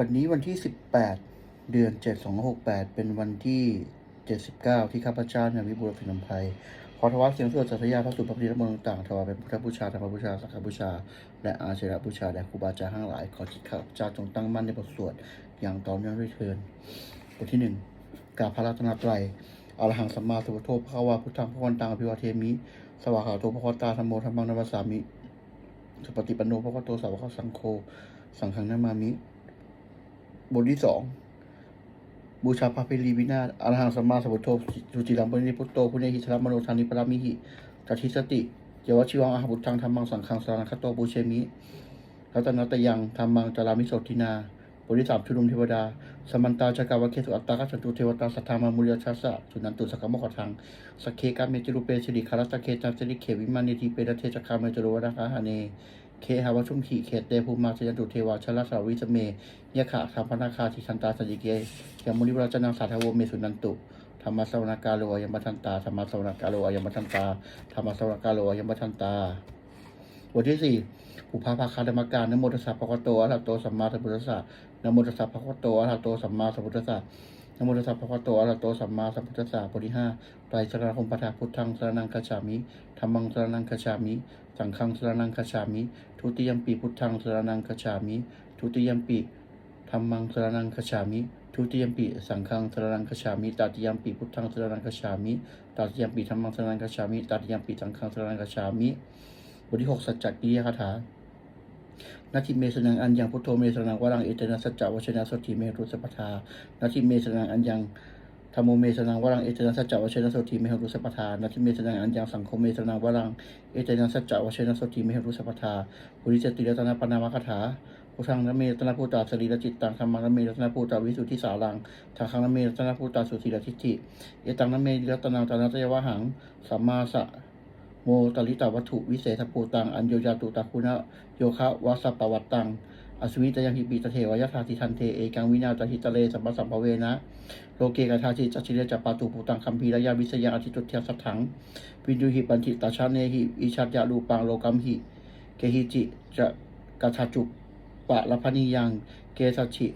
วันนี้วันที่ 18 เดือน 7 268 เป็นวันที่ 79 ที่ข้าพเจ้าในยวิบูลสินนภัยขอถวายเสียงสวดสัตยาพระสุภพิธมนต์ต่างถวายเป็นพุทธบูชาธรรมบูชาสังฆบูชา และอาเชระบูชาแด่ครูบาอาจารย์ทั้งหลาย ขอจิตข้าพเจ้าจงตั้งมั่นในบทสวด อย่างต่อเนื่องด้วยเทินบทที่หนึ่งกาพระรัตนตรัยอรหังสัมมาสัมพุทโธพระวาพุทธังพระวันตังอภิวาเทมิ สวากขาโตพระวตาธรรมโมธรรมังนวัสสามิ สุปฏิปันโนพระวโตสาวกสังโฆ สังฆังนามามิ บทที่สองบูชาพระเพรีวินาศอรหังสัมมาสัมพุทโธสุจิรังปรินิพุตโตพุเนหิชรมโนทานิปรามิหิจัติสติเยวชิวังอาหบุตรทังธรรมังสังฆังสารังคโตบูเชมิรัตนตยังธรรมังจารามิโสทินาบทที่สามชุนุมเทวดา สมันตาจักรวะเคสุอัตตากัจจตุเทวตาสัทธามามุริยชัสะสุนันตุสกมขทังสกเคกาเมจิรุเปสิริคารัตตะเคจันสิริเขวิมานิทีเปรเทจคาเมจโรวนาคาหาเน เคหาวชุมขีเขตเตภูมาสยันตุเทวาชลสาวิสเมยะขะธรรมพนาคาทิชันตาสจิเกยมุนิวราชนังสาธาวเมสุนันตุธรรมสวนากาโลยมทันตาธรรมสวนากาโลยมทันตาธรรมสวนากาโลยมทันตาบทที่สี่อุปาภาคาธรรมการนโมตัสสะภะคะวะโตอะระหะโตสัมมาสัมพุทธัสสะนโมตัสสะภะคะวะโตอะระหะโตสัมมาสัมพุทธัสสะ นโมตัสสะภะคะวะโตอะระหะโตสัมมาสัมพุทธัสสะบทที่ห้าไตรสรณคมปทาพุทธังสรนังคัจฉามิธรรมังสรนังคัจฉามิ สังฆังสรนังคัจฉามิ ทุติยมปีพุทธังสรนังคัจฉามิ ทุติยมปีธรรมังสรนังคัจฉามิทุติยมปีสังฆังสรนังคัจฉามิตติยมปีพุทธังสรนังคัจฉามิตติยมปีธรรมังสรนังคัจฉามิตติยมปีสังฆังสรนังคัจฉามิบทที่หกสัจจกิริยคาถา นาทิเมสนังอันยังพุทโธเมสนังวรังเอเตนะสัจจะวชนะสติเมรุสปทานาทิเมสนังอันยังธรรมโมเมสนังวรังเอเตนะสัจจะวชนะสติเมหรุสัพพทานาทิเมสนังอัญญังสังโฆเมสนังวรังเอเตนะสัจจะวชนะสติเมหรุสัพพทาปุริจติรัตนปนามคถาพุทังนเมตนาภูตาสรีรจิตตังธรรมังนเมตนาภูตาวิสุทธิสารังทางคังนเมตนาภูตาสุสีรทิฏฐิเอตังนเมรัตนังตานัตยวะหังสัมมาสะ โมตลิตาวัตถุวิเศษภูตัง อัญโยยาตุตาคุณะโยคะวัสสปวัตตังอสวิตยังหิปิตเทวยทาติทันเทเอกังวินาจหิตะเลสัมปสัมภเวนะโลเกกาชาชิจัชิเรจัปาตุภูตังคัมภีรยาวิสยังอธิตุเทียสัทถังวินยูหิปันติตาชาเนหิอิชัตยาลูปังโลกัมหิเกหิจิจะกาชาจุปะละพนิยังเกสัชิ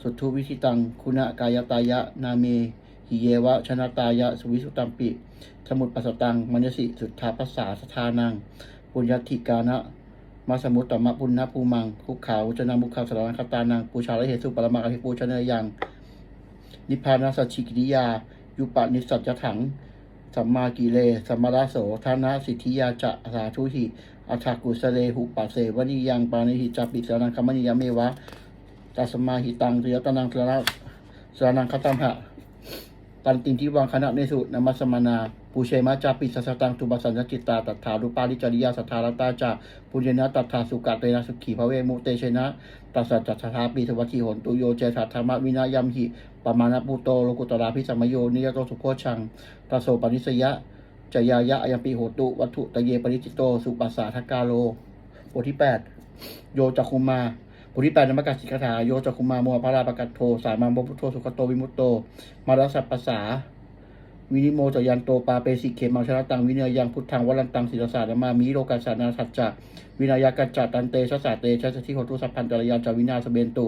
สุทุวิธิตังคุณะกายตายะนาเมหิเยวะชนะตายะสุวิสุตัมปิ สมุตปัสตังมัญสิสุทธาปัสสาสทานัง ปุญญติกานะมาสมุตตมะปุณณภูมังคุกขาวจนามุขาวสารนังคตานังปูชาละเหตุสุปรมาอภิปูชนะยัง นิพพานาสัจฉิกิริยา ยุปนิสัจถัง สัมมากิเลสัมมาราโสธานาสิทธิยาจะสาธุหิอัฏฐกุสเลหุปัสเสวนิยังปานิหิจัปิสานังคมนิยามเมวะตัสมาหิตังเทยตนังสระสานังคตัมหะ ตันตินทิวังคณะเนสุนามัสมานาปูเชมาจาปิสสตังตุบัสสัญจิตตาตัฏฐารุปาลิจริยาสัทธารตาจาปุญญนะตัฏฐาสุกะเตนะสุขีภเวมุเตชนะตัสสัจจัตถาปีทวัติโหนตุโยเจสัทธรรมวินายัมหิปมาณปุโตโลกุตราพิสัมโยนิยโตสุโคชังตัสโสปนิสยะจยายะอยัมปีโหตุวัตถุตะเยปริจิตโต สุปัสสาทกาโลบทที่แปดโยจักคุมา บทที่แปดนมกัสสิกถาโยจักคุมาโมพระราปกัตโทสามังบพุทโธสุขโตวิมุตโต มารัสสปัสสาวินิโมจยันโตปาเปสิเขมังชนะตังวิเนยยังพุทธังวรันตังศิลสานามามิโลกัสานาสัจจะวินายากัจจตันเตชะสาเตชะสทิโหตุสัพพันตรยานจาวินาสเบนตุ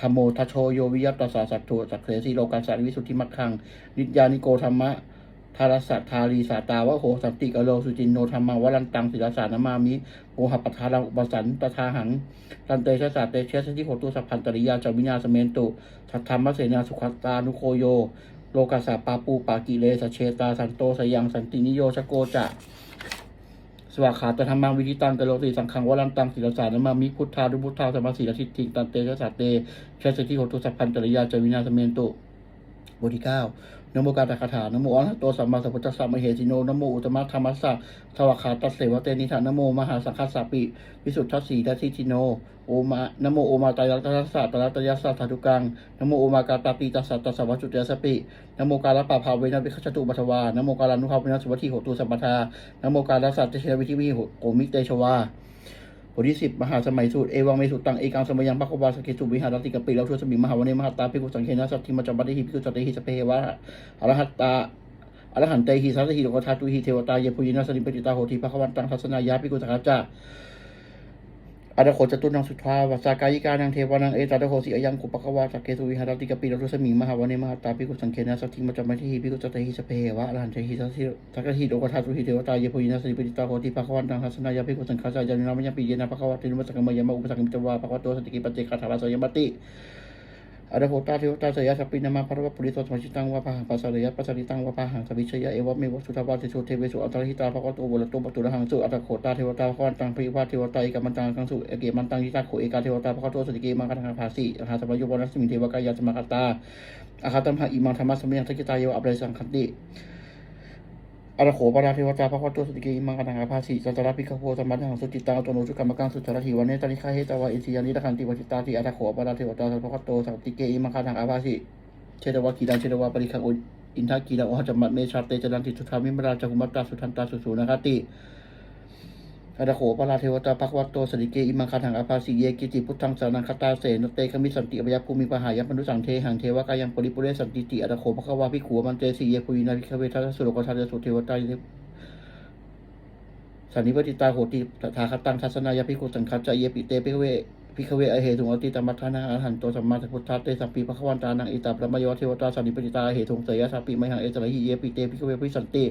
ธรรมโมทโชโยวิยัตตสาสัตถุสักเสสีโลกัสสาวิสุทธิมัคคังนิจยานิโกธรรมะ ทารสัทธารีสาตาวะโหสันติกโลสุจินโนธรรมังวรันตังศิลสานามามิโอหปทารังอุปสันตทาหังตันเตชะสาเตชะสทิโหตุสัพพันตริยาจวินาสเมนตุสัทธรรมเสนาสุขตานุโคโย โลกัสสะปาปูปากิเลสเชตาสันโตสยังสันตินิโยชโกจะสวากขาตธรรมังวิธิตังกโลติสังขังวรันตังศิลสารนมามิพุทธาดุพุทธาสมมาสีลทิฏฐิตันเตชะสาเตชะสติโหตุสัพพันตริยาจวินาสเมนตุบทที่เก้า นโมกาตคาถานโมอรหัตโตสัมมาสัมพุทธัสสะมเหสิโนนโมอุตตมะธรรมัสสะทวขาตัสเสวะเตนิธานโมมหาสังฆสสะปิวิสุทธัสสีทัสสิทิโนโอมะนโมโอมาตายัตัสสะตรัตยัสสะธาตุกังนโมโอมากาตาปีตัสสะตัสสะวัจจุเตสปินโมกาลปะภาเวนะวิคัจตุปัทวานโมกาลานุภาเวนะสุวัติโหตุสัมปทานโมกาลสัตเตเชวิทิวิโหโกมิเตชวา บทที่สิบมหาสมัยสูตรเอวังเมสุตังเอกังสมัยยังปะโควาสเกสุวิหารติกปิแล้วทุสมิงมหาวันเนมหาตาภิกขุสังเขนะสัตถิมัจจบัติหิภิกุสัตติหิสเพวะอรหัตตาอรหันเตหิสัตถิโลกธาตุหิเทวตาเยปุยินาสนิปติตาโหติภะควันตังทัสนายาภิกุสังฆจา อาตโคจตุนังสุทธาวาสากายิกานังเทวานังเอตาตโคสิอายังกุปะกวาสักเกตุวิหารติกปีรตุสมิงมหาวเนมหาตาพิกุสังเคนะสัตถิมัจจมัติหิพิกขุจตหิสเพวะอรหันเทหิสัสสิสักหิโดกทัตุหิเทวตาเยโพุยินาสิปิตาโคติภะควันตังหัสนายาพิกุสังฆาสายานินามยปีเยนะภควะตินุมัสสะกมยามะอุปสังมิตวาภคะวะโตสติกิปัจเจกะทาราสยมติ อรโหตาเทวตาสยาสปินามาพระวปุริโตสมชิตังวะพหังปัสสะยะปัสสริตังวะพหังสวิชยะเอวะเมวะสุทาวาติสุเทเวสุอัตริหิตาภควตุโวลตุปตุระหังสุอัตโขตาเทวตาภควันตังพิวาเทวตาเอกมันตังสังสุเอเกมันตังยิตาโขเอกาเทวตาภควตุสติเกมังคทังภาสีอาหาสมยุวนัสมิเทวกายาสมคตาอาคาตัมภะอิมังธรรมะสมิยังทักิตายโยอัปเรสังคติ อารโขปราเทวตาพระคัตตุสติกีมังกนังอาภาสีจันตระพิฆโพธรรมะหังสุจิตาตโนจุกรรมกังสุจรหิวันนี้ตานิฆาเฮตาวาอินสิยานิตะคันติวัจิตาติอารโขปราเทวตาสัพพคัตโตสุติเกอิมังกนังอาภาสีเชตวะกีดังเชตวะปริคังอินทากีดังอหจัมมัตเมชาเตจันติสุธามิมราชหุมัตตาสุทันตาสุสูนะคติ อาดโขปราเทวตาปักวัตโตสติเกอิมังคาทังอภาสิเยกิติพุทธังสานังคตาเสนเตคมิสันติอภยภูมิปหายัมปนุสังเทหังเทวกายังปริปุเรสันติติอาดาโขภควาภิกขวมันเตสีเยปุยินาภิกเวทัสสุโลกทัสสุเทวตาสันนิปติตาโหติตถาคตังทัศนายภิกขุสังคัจจเยปิเตภิกเวภิกเวอเหตุงอติตมัทานังอรหันโตสัมมาสัพพุทธาเตสัมปีภควันตานังอิตาปรมยวเทวตาสันนิปติตาเหตุงเสยสัพปิไมหังเอสระหิเยปิเตภิกเวภิสันติ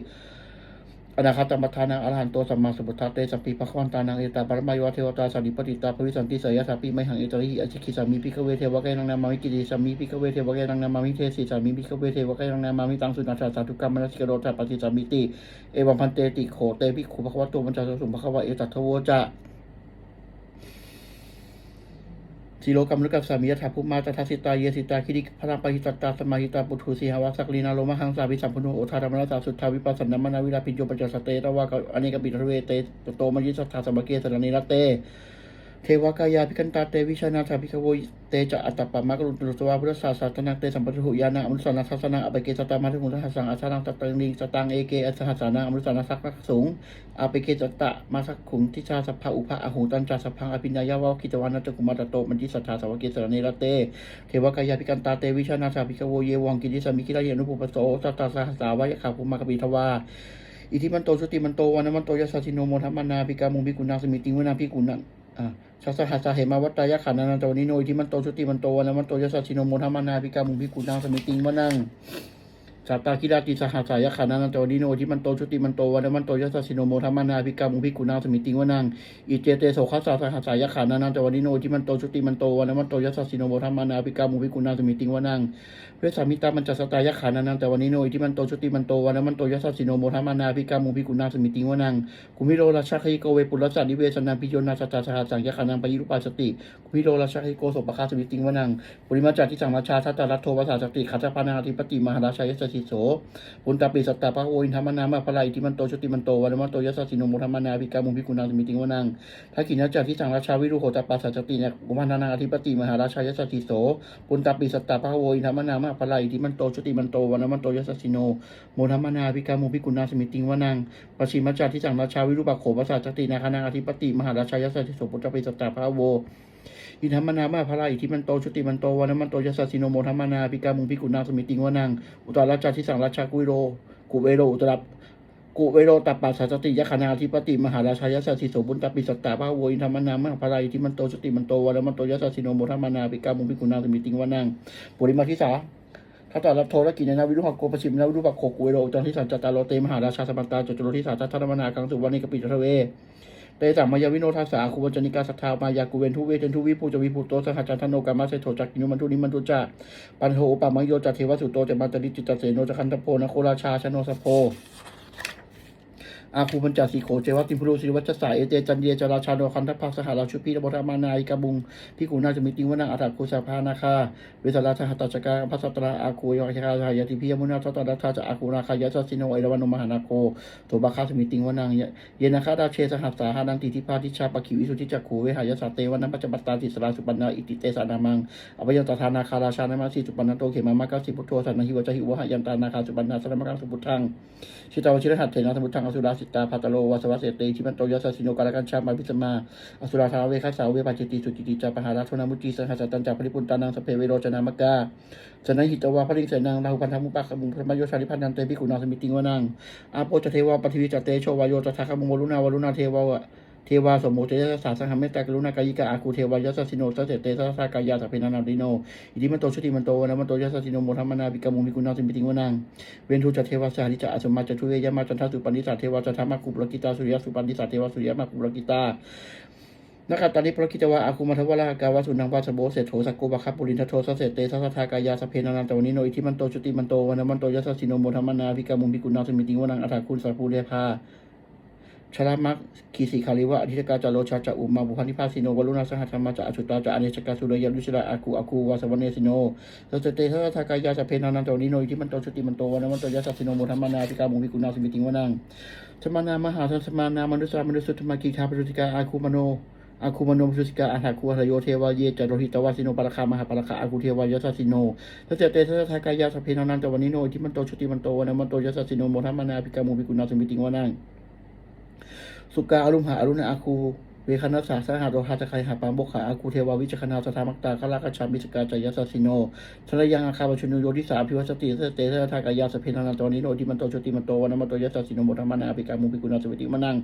อนาคตมัทานังอรหันโตสัมมาสัมพุทธเตสัมปีปะควันตานังเอตาปรมายะเทวตาสันนิปติตาภวิสันติเสยสัพพิไมหังเอตริหิอชิคิสามีพิกเวเทวะเกนังนามามิกิริสามีพิกเวเทวะเกนังนามามิเทสิสามีพิกเวเทวะเกนังนามามิตังสุนัสสะสาธุกรรมมนัสกโรธาปฏิสามิติเอวัมพันเตติโขเตพิขุภควะโตมัจจสสุภควะเอตัทโวจะ สีโลกรรมนุกับสามียถาภูมาตทัสิตาเยสิตาคิริพระปะหิตตาสมาหิตาปุถุสีหวาสักลีนาโลมหังสาวิสัมพุนุโอทารมนาสาสุทธาวิปัสสนามนาวิลาปิโยปัจจสเตตวากอเนกบิดเวเตโตมยิสัทธาสมเกสรณีรเต เทวกายาภิกันตาเตวิชานาถาภิกโวเตจะอัตตปปมะกรุณตุสวาพุทธศาสตนังเตสัมปทุหุยานาอมุสนาทัสนังอปเกสตามาทุมุทหัสสังอาสานังตตังลิงสตังเอเกอัสหัสสานังอมุสนาสักพักสูงอปเกจตะมาสักขุงทิชาสัพพะอุภะอหุตันจาสพังอภิญญายาวาคิจวานัตกุมาตโตมันจิสัทธาสวเกสรณีรเตเทวกายาภิกันตาเตวิชานาถาภิกโวเยวังกิริสามิกิรายนุปุปโสสัตตาสหัสาวายขาภูมากบิทวาอิทิมันโตสุติมันโตวันมันโตยัสสะชิโนโมทัมมานาภิกามุงภิกุณังสมิติวนาภิกุณังอ่า ชัสสะหัสสะเหมาวัตตายะขันนานันตวนิโนอิทิมันโตชุติมันโตวันมันโตยัสสะชิโนโมทัมมานาพิกามุงภิกุณังสมิติงวนัง สัตตาคิราติสหัสายขันานันตวนิโนอิทิมันโตสุติมันโตวันมันโตยัสสิโนโมทัมมนาภิกามุงภิกุณังสมิติงวนังอิเจเตโสขัสสะสหัสายขันานันตวนิโนอิทิมันโตสุติมันโตวันมันโตยัสสิโนโมทัมมนาภิกามุงภิกุณังสมิติงวนังเวสามิตามันจัสตายขานานังแต่วันนี้โนอิทิมันโตชุติมันโตวันมันโตยัสสิโนโมทามนาพิกามุพิกุณาสมิติงวนังกุมิโรราชคิโกเวปุรสันนิเวสนังพิโยนาสัตตาสหัสสังยขานังปยิรุปาสติกุมิโรราชคิโกสปะคาสมิติงวนังปุริมาจักที่สังราชาทัตตารัตโทวสาสติขัตถพานาธิปติมหาราชายสสิโสปุณตาปิสัตตาพระโอินทามนามาพลายอิทิมันโตชติมันโตวันมันโตยัสสะสิโนโมทามานาพิกามุพิกุณาสมิติงวนังทักขิณจักที่สังราชาวิรุโหตปาสัจติเนี่ยกุมารนาอธิปติมหาราชายสสิโสปุณตาปิสัตตาพระโอินทามนามาพลายอิทิมันโตชติมันโตวันมันโตยัสสสิโนโมทัมมนาภิกามุภิกุณาสมิติงวนังปชิมจาทิสังราชาวิรุปโขภาษาจตินาคานังอธิปติมหาราชายัสสิโสปุตตะปิสตตาพระโว อิทัมมนามาพระราอิทิมันโตชุติมันโตวันมันโตยัสสิโนโมทัมมนาภิกามุภิกุณาสมิติงวานังอุตตราชาทิสังราชากุวิโรกุเวโรอุตรับกุเวโรตัปปัสสติยคณาธิปติมหาราชายัสสิโสบุญตปิสตตาพระโวอินทมนามาพระราอิทิมันโตชุติมันโตวันมันโตยัสสิโนโมทัมมนาภิกามุภิกุณาสมิติงวานังปุริมาทิสาถ้าตารับโทรกิจนาวิรุหกโกปชิมนาวิรุปโคกุเวโรจังที่สันจตาโรเตมหาราชาสปันตาจตุโรทิสาจัตถรมนากังสุวรรณิกปิจทเว เตสัมมายาวิโนทัสสาคุวัจนิกาสัทธามายากุเวนทุเวเทนทุวิภูจวิภูโตสหจันทโนกามาเสโทจักกินุมันทุนิมันทุจาปันโทปามังโยจัตเทวสุโตจะมาตริจิตตเสโนจะคันตโพนโคราชาชโนสโพ อาคูปัญจสีโขเจวัติพุรุสิวัชสายเอเจจันเยจราชาโดคันทัพักสหราชุพีระบรมานายกบุงที่กูนาจะมีติงวนังอัตตคุสาพานาคาเวสราชหัตตจกาพัสตราอาคูยอคาชายติพิยมุนาทตตาชาจะอาคูนาคายะสิโนเอรวันมหานาโคโตบาคาสมิติงวนังเยนาคาดาเชสหัสสาหานังติทิพาทิชาปคิวิสุทิจักขูเวหายสาเตวันนัปัจจบัตตาติสราสุปันนาอิติเตสานามังอภยตถานาคาราชานามาสีสุปันนโตเขมามากาสิพุทโธสันนหิวจหิวหายันตานาคาสุปันนาสรมกังสุพุทังชิตาวชิรหัตเถนะสมุทังอสุราสิตาพัตโลวัสวัสเสติชิมันโตยัสสิโนกาลกันชามาพิสมาอสุราธาเวคัสสาวเวปาจิติสุจิติจาปหาราชนามุจีสังหัสตันจาปริปุนตานังสเพเวโรจนามกาสนัยหิตวาพริงเสนังราหุพันธมุปะขมุงพระมโยชาลิพันนันเตพิกุณาสมิติงวนังอาโปจเทวาปฏิวิจเตโชวายโยตถาคมุงวรุณาวรุณาเทวา เทวาสมโมเตยะสาสังหาเมตตากรุณากายิกาอาคูเทวายะสัสสิโนสัสเสเตสัสสากายาสัพเพนานาดิโนอิติมันโตชุติมันโตนะมันโตยะสัสสิโนโมทัมมนาปิกามุมิกุณาสิมิติงวนังเวนทุจเทวาสาริจะอสมาจทุเวยมาจันทสุปันิสาเทวาจันทมาคุปลกิตาสุริยสุปันิสาเทวาสุริยมาคุปลกิตานะครับตอนนี้พระคิจวะอาคุมาทวรากาวาสุนังวาสโบเศรษโถสักโกบะคับปุรินทโทสัสเสเตสัสทากายาสเพนานันตวนิโนอิทิมันโตชุติมันโตวันมันโตยัสสิโนโมธรรมนาภิกามุมภิกุณาสมิติงวนังอัฏฐคุณสัพพูเรพา ชรามักขีสีคาริวะอธิตกาจารโลชาจะอุมาบุพันธิพาสิโนวรุณาสหัธรรมจะอสุตาจะอเนชกาสุรยาลุชราอาคูอาคูวาสวเนสิโนสัสเสเตสัสสทากายาสพเพนานันโตนิโนอิทิมันโตชุติมันโตวันมันโตยัสสสิโนโมธรรมนาภิกามุมภิกุณาสมิติงวนังสมนามหาสัสมานามนุสามนุสุธรรมกีทาปรุติกาอาคูมโนอาคูมโนมสุสิกาอาหาคูหโยเทวาเยจโรหิตวาสิโนปราคามหาปราคาอาคูเทวายสัสสิโนทัศเตทัสทากายาสเพนานันตวันนิโนที่มันโตชุติมันโตวันมันโตยัสสสิโนโมทัมมนาภิกามุภิกุณาสมิติงวานัง สุกาอรุมหาอรุณอาคูเวคณสาสหาโรหาตะไคหาปามบกขาอาคูเทวาวิจคณาสถามักตาคลากชามิสกาจายสัสสิโนทรยังอาคาบชุนุโยทิสาพิวัสติทัศเตทัสทากายาสเพนานันตวันนิโนที่มันโตชติมันโตวันมันโตยัสสสิโนมทัมมนาภิกามุภิกุณาสมิติวานัง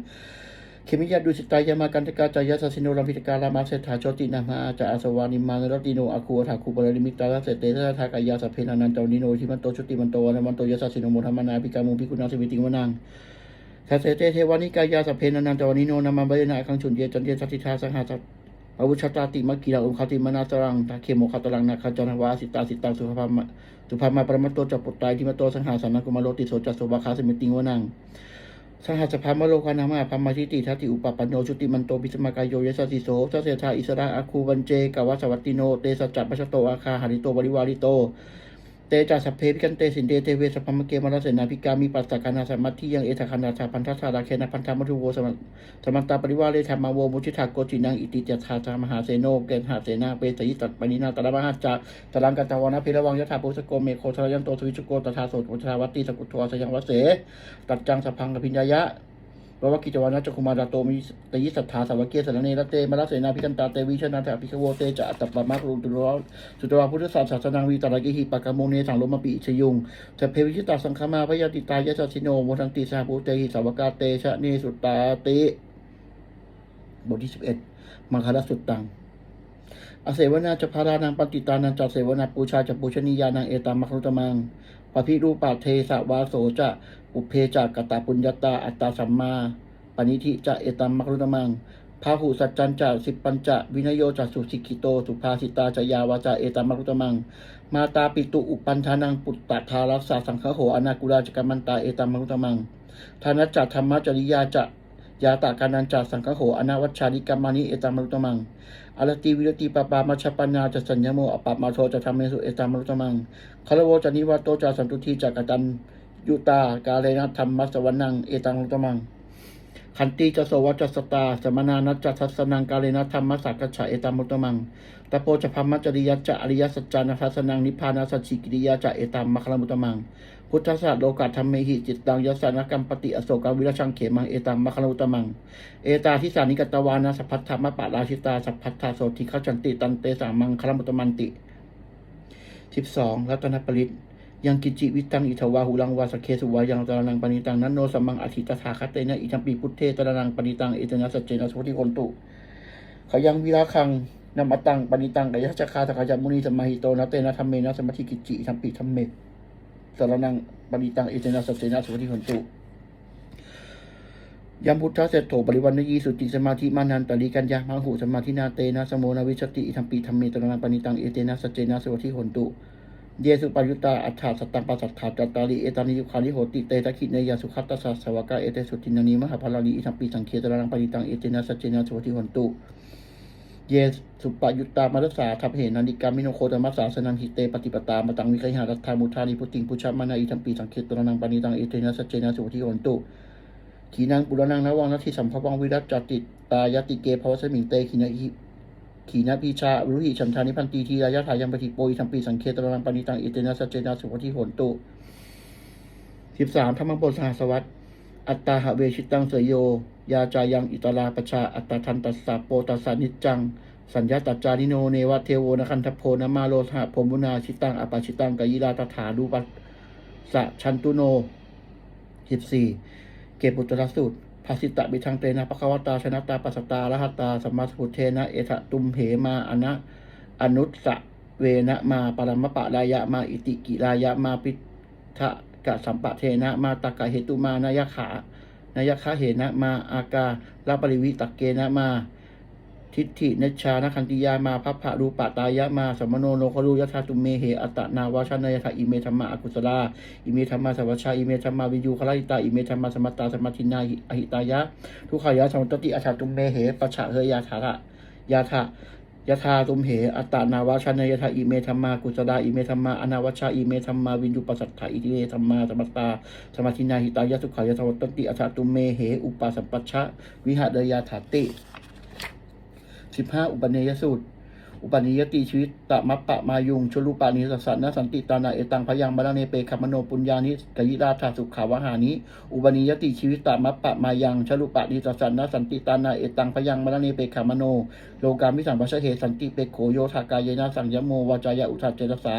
เคมิยาดุสิตายามากันตกาจายาสสิโนรัมพิตการามาเศรษฐาโชตินามาจาอาสวานิมานรติโนอาคูถาคูปริมิตาเสเตทะทากายาสเพนานันเจานิโนที่มันโตชติมันโตวนมันโตยาสสิโนโมธรรมนาภิกามุภิกุณาสวิติงวนัง ทัเสเตเทวานิกายาสเพนานันเจานิโนนามาบยนาคังชุนเยจันเยสัติทาสังหาสัอาวุชตาติมักกีฬาอุคาติมนาตรังตาเคโมคาตรังนาคาจานวาสิตาสิตังสุภาพมสุภามาปรมัตโตจัปุตตายที่มโตสังหาสันนกุมาโลติโสจัสโสบาคาสมิติงวนังสหัสภามโลกานามาพามาทิติทัติอุปปันโนชุติมันโตปิสมากายโยยสัสสิโสสัสเสธาอิสระอาคูวันเจกวาสวัตติโนเตสจจะปัชชโตอาคาหาริโตบริวาริโต เตจาสัพเพพิกันเตสินเดเทเวสพพมเกมรเสนาภิกามีปัสสกานาสมัตทิยังเอทคานาสาพันทัสสาราเคนะพันธมัทุโวสมัสมันตาปริวาเลธรรมาโวมุชิตาโกจินังอิติจทาจามหาเสโนเกณหาเสนาเปสยิตัตปณินาตระมหาจาตรังกัตวานะพิระวังยถาปุสโกเมโคทรยันโตทวิชุโกตถาโสตุทาวัตติสกุตวสยังวเสตัดจังสพังกพิญญายะ เพราะว่ากิจวัตรจักุมาราโตมีตยิสัทธาสาวกเกียสารเนรเตมรัสเสนาพิกันตาเตวิชนาถาพิคโวเตจะอัตตปะมารุตุโรสุตวาพุทธศาสนาวีตระกิหิปะกโมเนสังโลมปิชยุงจะเพวิชิตาสังฆมาพยาติตายะสัชิโนโมทังติสาภูเตหิสาวกาเตชะเนสุตตาติบทที่สิบเอ็ดมังคลสุตตัง อาเสวนาจะพารานังปฏิตานังจัดเสวนาปูชาจะปูชนียานังเอตามัครุตมังปะพิรูปาเทสวาโสจะอุเพจากกตาปุญญาตาอัตตาสัมมาปณิธิจะเอตัมมัครุตมังพาหุสัจจันจะสิปัญจะวินโยจะสุสิกิโต สุภาสิตาจะยาวาจะเอตัมมัครุตมัง มาตาปิตุอุปันธานังปุตตะทารัสสาสังฆโหอนากุราจกรรมันตาเอตัมมัครุตมังธานัจจะธรรมจริยาจะ ยาตาการนันจาสังฆโหอนาวัชชานิกรรมานิเอตัมรุตมังอรติวิรติปปามาชปัญญาจะสัญญโมอปปมาโทจะทำเมสุเอตามรุตมังคารวจานิวัตโตจะสันตุทีจากกตันยุตากาเลนะธรรมมัสวรนังเอตังรุตมัง ขันติจะโสวัจสตา สมนานัจจทัสนังกาเลนะธรรมสักกฉะเอตามุตมังตะโพจะพัมมัจริยัจะอริยสัจจานัทัสนังนิพพานาสัจฉิกิริยาจะเอตามมัคลมุตมัง พุทธศาสตร์โลกัตธรรมเมหิจิตตังยสานกรรมปฏิอโศกวิรชังเขมังเอตัมมัคลมุตมัง เอตาทิสานิกตวานาสัพพัทธมปะราชิตาสัพพัทธาโสติขจันติตันเตสามังคลมุตมันติสิบสองรัตนปริต ยังกิจิวิตังอิทวาหุลังวาสเคสุวายังตระนังปณิตังนันโนสัมมังอธิตถาคตเตนะอิทัมปีพุทเทตระนังปณิตังเอตนะสัจเจนะสุทิคนตุขยังวิราคังนามตังปณิตังกายจักคาตะขยมุนีสมาหิโตนะเตนะธรรมเมนะสมัติกิจิอิทัมปีธรรมเมสรนังปณิตังเอตนะสัจเจนะสุทิคนตุยัมพุทธะเสตโถปริวันนยีสุติสมาธิมานันตริกัญญามังหุสมาธินาเตนะสมโนาวิชติอิทัมปีธรรมเมตระนังปณิตังเอเตนะสัจเจนะสวัสดิหนตุ เยสุปายุตาอัฏฐาสตังปัสสัทธาจัตตาริเอตานิยุคานิโหติเตตะคิเนยสุขัตตสัสสวกาเอเตสุตินานิมหาภาลาลีอิทัมปีสังเคตระนังปณิตังเอเตนะสัจเจนะสวัสดิหนตุ เยสุปายุตามัสสาทัพเหนันิกามิโนโคตมัสสาสนังหิเตปฏิปตามาตังวิคัยหารัตถามุทานิพุติงพุชามานาอิทัมปีสังเคตระนังปณิตังเอเตนะสัจเจนะสวัสดิหนตุขีนังปุรนังนวังนัตถิสัมภวังวิรัตจติตายติเกภวสมิงเตขีนาหิ ขีนาพีชารุหิฉันทานิพันตีทีรายะถายังปฏิโปยทัมปีสังเคตรนังปณิตังอิเตนะสัจเจนะสุภทิโหนตุสิบสามธรรมบทสหสวัตอัตตาหเวชิตังเสยโย ยาจายังอิตราปชา อัตตาทันตัสสะโปตัสสานิจจัง สัญญาตัจจานิโนเนวะเทโวนะคันทโพนมาโลหะพมุนาชิตังอปาชิตังกายิราตถารูปัสสะชันตุโนสิบสี่เกปุตตรสูตร ภาสิตะบิทังเตนะปะคะวตาชนะตาปัสสตาละหัตตาสัมมาสพุเทนะเอทะตุมเหมาอนะอนุสะเวนะมาปรมปะรายะมาอิติกิรายะมาปิทะกะสัมปะเทนะมาตากะเหตุมานายขานายคะเหนะมาอากาลาปริวิตะเกนะมา ทิฏฐิเนชานคันติยามาพัพพะรูปะตายะมาสมมโนโนครูยถาตุเมเหอัตนาวาชนายถาอิเมธรรมะอกุศลาอิเมธรรมะสัพชาอิเมธรรมะวิยูคลาหิตาอิเมธรรมะสมัตตาสมัตินาหิอหิตายะ ทุกขายะสมตติอัชาตุเมเหปัจฉะเฮยาถาะยาถายถาตุมเหอัตตนาวาชนายถาอิเมธรรมะกุศลาอิเมธรรมะอนาวชาอิเมธรรมะวินยูปัสสัทธาอิเมธรรมะสมัตตาสมัตินาหิตายะทุกขายะสมตติอัชาตุเมเหอุปาสัมปัชชะวิหะเดยาถาติ สิบห้าอุปเนยสูตร อุปนิยติชีวิตตะมัปปะมายุงชลุปานิสสะนะสันติตานาเอตังพยังบาลเนเปคัมโนปุญญานิกยิราธาสุขาวหานิอุปนิยติชีวิตตะมัปปะมายังชลุปานิสสะนะสันติตานาเอตังพยังบาลเนเปคัมโนโลกามิสัมปัชเหสันติเปโขโยธากายนะสังยโมวาจายอุทาเจตสา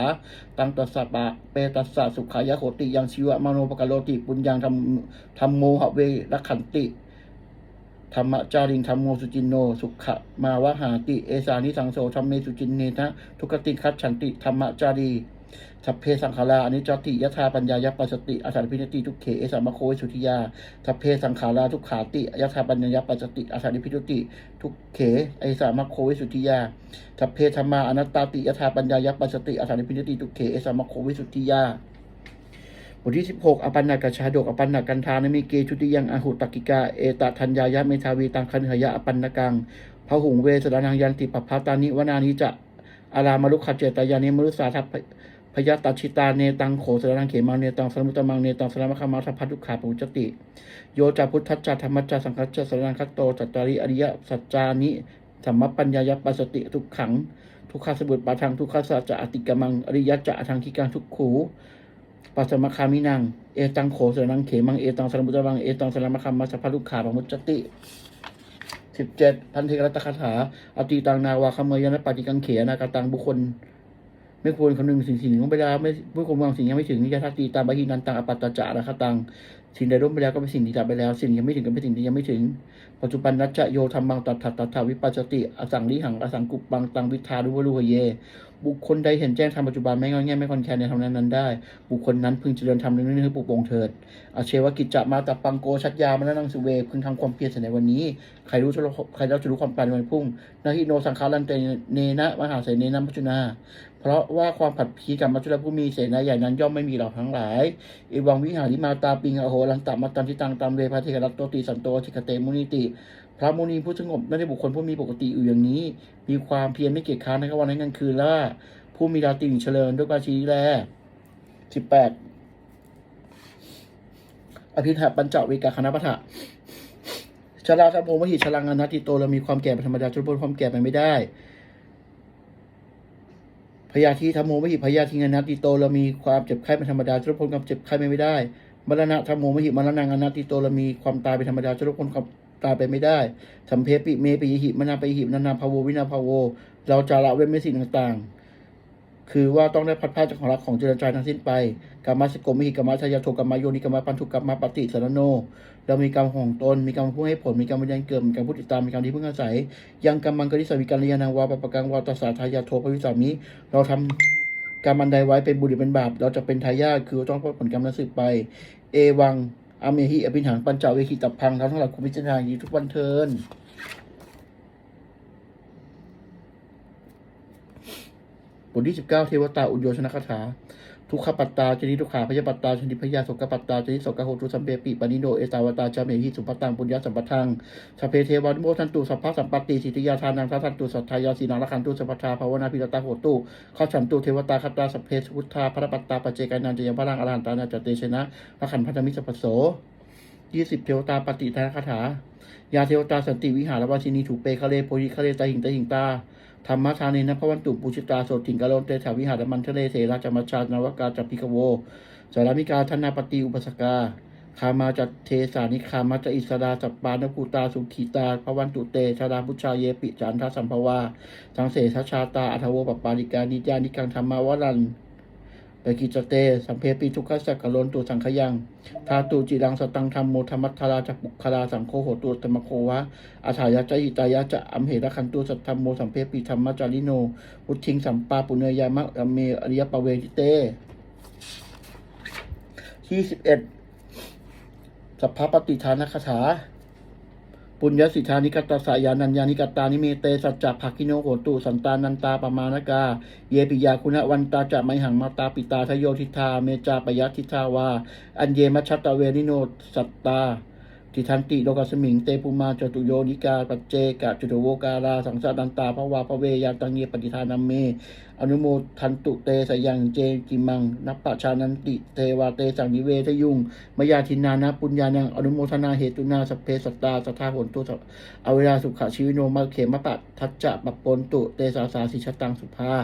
ตังตัสสะปะเปตัสสะสุขายะโหติยังชีวะมโนปกะโลติปุญญังธรรมธรรมโมหะเวรขันติ ธรรมจาริงธรรมโมสุจินโน สุขะมาวหาติ เอสานิสังโสธรรมเมสุจินเนนะทุกติคัตฉันติธรรมจารีสัพเพสังขาราอนิจจติยถาปัญญายปัสสติอาสาพินติทุกเขเอสามโควิสุทธิยาสัพเพสังขาราทุกขาติยถาปัญญายปัสสติอาสาพินติทุกเขเอสามโควิสุทธิยาสัพเพธรรมาอนัตตาติยถาปัญญายปัสสติอาสาพินติทุกเขเอสามโควิสุทธิยา บทที่ 16อปันนากชาดกอปันนากันทานมิเกชุติยังอาหุตักกิกาเอตทัญญายะเมทาวีตังคันหยะอปันนกังพหุงเวสดานังยันติปปาตานิวนานิจะอารามารุขเจตายานิมรุสาทัพพยาตัชิตาเนตังโขสดานังเขมังเนตังสมุตตมังเนตังสลามคามาทพัทุขาปุจจติ โยจาพุทธจจาธรรมจจาสังคัจาสรนังคัตโตจัตตาริอริยสัจจานิสัมมปัญญายปัสสติทุกขัง ทุกขาสบุตปาทังทุกขาสัจจะอติกมังอริยจะทังคิกังทุกขู ปัสสมคามินัง เอตังโขสนังเขมัง เอตังสรมุตวัง เอตังสรมคามัสสะพลุขาปมุจจติสิบเจ็ดพันเทกรัตคาถาอติตังนาวาคเมยนะปฏิกังเขนากตังบุคคล ไม่ควรคำนึงสิ่งสิ่งหนึ่งลงไปแล้วไม่ไม่ควรวางสิ่งยังไม่ถึงนิยทัตตีตามบาหินันตังอปัตตจาระคตัง สิ่งใดร่วมไปแล้วก็เป็นสิ่งที่ดับไปแล้ว สิ่งยังไม่ถึงก็เป็นสิ่งที่ยังไม่ถึง ปัจจุบันนัจจโยธรรมังตัดถัดตัดถาวิปัสสติ อสังลิหัง อสังกุปปัง ตังวิทารุวรุหเย บุคคลใดเห็นแจ้งธรรมปัจจุบันไม่งอนแง่ไม่คอนแคนในธรรมนั้นนั้นได้ บุคคลนั้นพึงเจริญธรรมนเรื่องให้ปลุกปงเถิดอาเชวกิจจะมาตับปังโกชัดยามานังสุเว พึงทำความเพียรในวันนี้ ใครรู้จะรู้ใครเราจะรู้ความปรานวันพุ่งนาฮิโนสังขารันเตเนนะมหาเสนนนะมัจจุนา เพราะว่าความผัดพีกับมัจจุราผู้มีเสนาใหญ่นั้นย่อมไม่มีเราทั้งหลายเอวังวิหาริมาตาปิงอโหรันตัมมัตตันทิตังตามเวพระเทกรัตโตติสันโตทิคเตมุนิติ พระมุนีผู้สงบไม่ได้บุคคลผู้มีปกติอยู่อย่างนี้ มีความเพียรไม่เกียจค้านในกลางวันในกลางคืนละว่าผู้มีราตรีเฉลิมด้วยกาชีแลสิบแปดอภิธาปัญจเวกาคณะปะทะชราธรรมโมหิชลังอนัตติโตเรามีความแก่เป็นธรรมดาจนพ้นความแก่ไปไม่ได้ พยาธิธรรมโมมหิพยาธิงอนัตติโตเรามีความเจ็บไข้เป็นธรรมดาจะลดพ้นความเจ็บไข้ไม่ได้ มรณะธรรมโมมหิมรณะอนัตติโตเรามีความตายเป็นธรรมดาจะลดพ้นความตายไปไม่ได้ สัมเพปิเมปิหิมนาปิหิมนานาภาโววินาภาโว เราจะละเว้นไม่สิ่งต่างๆ คือว่าต้องได้พัดพลาดจากของรักของเจริญใจทั้งสิ้นไปกรรมสโกมิหิกรรมชายาโทกรรมโยนิกรรมปันทุกรรมปฏิสารโน เรามีกรรมของตน มีกรรมผู้ให้ผล มีกรรมวิญญาณเกิด มีกรรมผู้ติดตาม มีกรรมที่เพึ่งอาศัย ยังกรรมังกริสามีการเรียนางวาปปะกังวาตสาทายาโทภวิสามิ เราทำกรรมอันใดไว้เป็นบุญเป็นบาป เราจะเป็นทายาทคือต้องผลกรรมนั้นสืบไป เอวังอเมหิอภินหังปัญจเวคิตับพังทั้งทั้งหลายคุณพิจารณาอย่างนี้ทุกวันเทิน บทที่สิบเก้าเทวตาอุญโยชนคาถา ทุกขปัตตาชนิทุกขาพยาปัตตาชนิพยาสกปัตตาชนิสกโหตุสัมเปปิปานิโนเอตาวตาจามเมหิสุปตังปุญญาสัมปทังสเพเทวานุโมทันตุสัพพะสัมปติสิทธิยาทานังทันตุสัทธายาสีนังละคันตุสัพพทาภาวนาพิรตาโหตุข้าฉันตุเทวตาคตาสัเพสุพุทธาพระปัตตาปเจกานันจยังพระรังอรหันตานาจเตชนะละขันพันธมิสัพโสยี่สิบเทวตาปฏิทานคาถา ยาเทวตาสันติวิหารวาชินีถูเปคะเลโพยิคะเลตาหิงตาหิงตา ธรรมทานีนะพระวันตุปูชิตาโสติงกะโลนเตถาวิหารมันทะเลเทราจามชานวกาจับพิกโวสารามิกาธนาปฏิอุปสกาคามาจัตเทสานิคามาจอิสราสัปปานภูตาสุขีตาพระวันตุเตชาดาพุชาเยปิจันทสัมภวาสังเสทชาตาอัทโวปปาริกานิจานิกังธรรมาวรัน ปกิจเต สัมเพปีทุกขสักกะโลนตุสังขยังทาตุจิรังสตังธรรมโมธรรมัทธาราจักปุคลาสังโฆโหตุธรรมโควะอาถายะจะอิตายะจะอัมเหระคันตุสัทธรรมโมสัมเพปีธรรมจาริโนพุทธิงสัมปาปุเนยามะอเมอริยปเวทิเตที่สิบเอ็ดสัพพปฏิทานคาถา ปุญญสิทธานิกตตสายานัญญานิกตานิเมเตสัจจะภาคิโนโหตุสันตานันตาปมานกา เยปิยาคุณวันตาจะไมหังมาตาปิตาทโยทิทาเมจาปยัตทิทาวา อันเยมัชตะเวนิโนสัตตา ทิทันติโลกัสมิงเตปุมาจตุโยนิกาปัจเจกะจุตโวการาสังสาดันตาภวาภเวยาตังเยปฏิทานัมเม อนุโมทันตุเตสยังเจกิมังนัปปะชานันติเทวาเตสังนิเวทยุงมยาทินานะปุญญานังอนุโมทนาเหตุนาสเพสตาสทาผลตุสัพอเวลาสุขชีวิโนมาเขมะปะทัจจะปปนตุเตสาสาสิชตังสุภา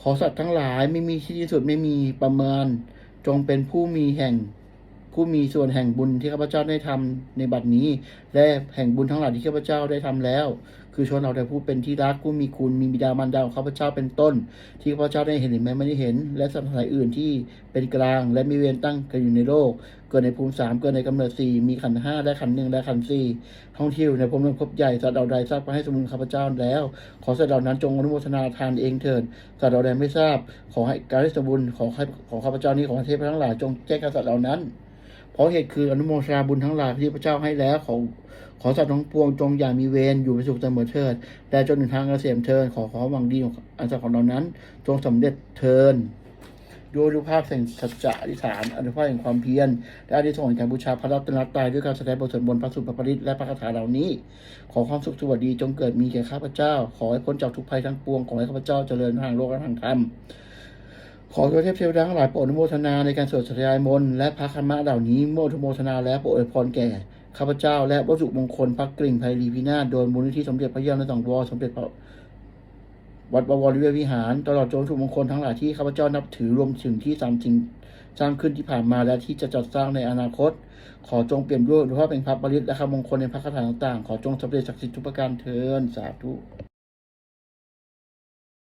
ขอสัตว์ทั้งหลายไม่มีที่สุดไม่มีประเมินจงเป็นผู้มีแห่ง ผู้มีส่วนแห่งบุญที่ข้าพเจ้าได้ทำในบัดนี้ และแห่งบุญทั้งหลายที่ข้าพเจ้าได้ทำแล้ว คือชนเราแต่ผู้เป็นที่รักผู้มีคุณมีบิดามารดาของข้าพเจ้าเป็นต้น ที่ข้าพเจ้าได้เห็นหรือแม้ไม่ได้เห็น และสัตว์ทั้งหลายอื่นที่เป็นกลาง และมีเวรตั้งกันอยู่ในโลก เกิดในภูมิสามเกิดในกำเนิดสี่มีขันห้าและขันหนึ่งและขันสี่ท่องเที่ยวในภูมิลมภพใหญ่สัตว์เราใดทราบมาให้สมุนข้าพเจ้าแล้ว ขอสัตว์เหล่านั้นจงอนุโมทนาทานเองเถิดสัตว์เราใดไม่ทราบ ขอให้การได้สมบุญขอให้ของข้าพเจ้านี้ของเทพทั้งหลายจงแจ้งกับสัตว์เหล่านั้น เพราะเหตุคืออนุโมทนาบุญทั้งหลายที่พระเจ้าให้แล้วของขอสัตว์ทั้งปวงจงอย่ามีเวรอยู่เป็นสุขเสมอเถิดแต่จนถึงทางเกษมเทินขอขอหวังดีของอันสัตว์ของเรานั้น จงสำเร็จเทินด้วยรูปภาพแห่งสัจจะอธิษฐานอนุภาพแห่งความเพียรและอธิษฐานการบูชาพระรัตนตรัยด้วยการแสดงบทสวดมนต์พระสุภปริตและพระคาถาเหล่านี้ ขอความสุขสวัสดีจงเกิดมีแก่ข้าพเจ้า ขอให้พ้นจากทุกภัยทั้งปวงขอให้ข้าพเจ้าเจริญทางโลกและทางธรรม ขอตัวเทพเทวดาทั้งหลายโปรดอนุโมทนาในการสวดสธยายมนต์และพระคมะเหล่านี้โมทโมทนาและโปรดอวยพรแก่ข้าพเจ้า และวัตถุมงคลพระกริ่งไพรีพินาศโดยมูลนิธิสมเด็จพระเยาในสองวรสมเด็จพระวัดบวรวิเวศวิหาร ตลอดจนวัตถุมงคลทั้งหลายที่ข้าพเจ้านับถือรวมถึงที่สามสิ่งสร้างขึ้นที่ผ่านมาและที่จะจัดสร้างในอนาคต ขอจงเปลี่ยนด้วยหรือว่าเป็นพระบริตและคำมงคลในพระคาถาต่างๆ ขอจงสำเร็จศักดิ์สิทธิ์ทุกประการเทินสาธุ